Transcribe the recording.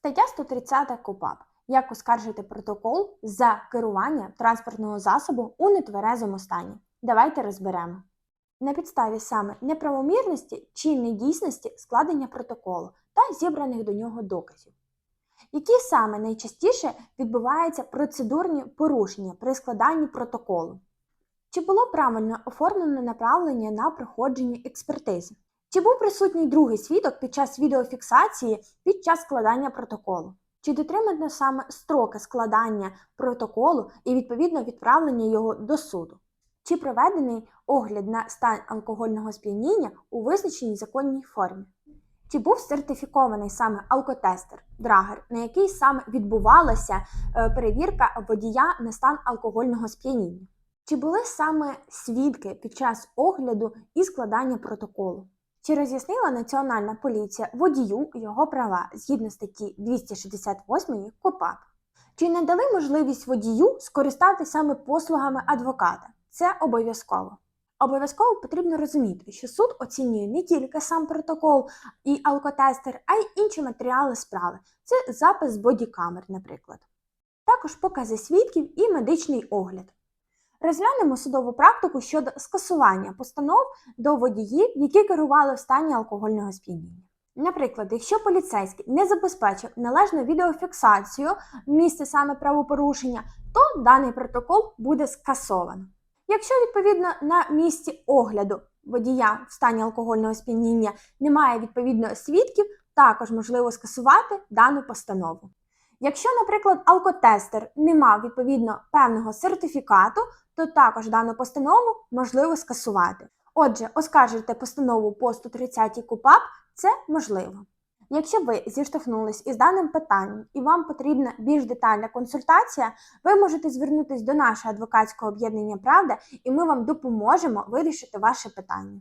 Стаття 130 КУПАП. Як оскаржити протокол за керування транспортного засобу у нетверезому стані? Давайте розберемо. На підставі саме неправомірності чи недійсності складення протоколу та зібраних до нього доказів. Які саме найчастіше відбуваються процедурні порушення при складанні протоколу? Чи було правильно оформлено направлення на проходження експертизи? Чи був присутній другий свідок під час відеофіксації під час складання протоколу? Чи дотримано саме строки складання протоколу і відповідно відправлення його до суду? Чи проведений огляд на стан алкогольного сп'яніння у визначеній законній формі? Чи був сертифікований саме алкотестер Драгер, на який саме відбувалася е, перевірка водія на стан алкогольного сп'яніння? Чи були саме свідки під час огляду і складання протоколу? Чи роз'яснила Національна поліція водію його права згідно статті 268 КОПАП? Чи надали можливість водію скористатися саме послугами адвоката? Це обов'язково. Обов'язково потрібно розуміти, що суд оцінює не тільки сам протокол і алкотестер, а й інші матеріали справи. Це запис з бодікамер, наприклад. Також покази свідків і медичний огляд. Розглянемо судову практику щодо скасування постанов до водіїв, які керували в стані алкогольного сп'яніння. Наприклад, якщо поліцейський не забезпечив належну відеофіксацію місця саме правопорушення, то даний протокол буде скасовано. Якщо відповідно на місці огляду водія в стані алкогольного сп'яніння немає відповідно свідків, також можливо скасувати дану постанову. Якщо, наприклад, алкотестер не мав відповідно певного сертифікату, то також дану постанову можливо скасувати. Отже, оскаржити постанову по 130 КУПАП це можливо. Якщо ви зіштовхнулись із даним питанням і вам потрібна більш детальна консультація, ви можете звернутися до нашого адвокатського об'єднання Правда, і ми вам допоможемо вирішити ваше питання.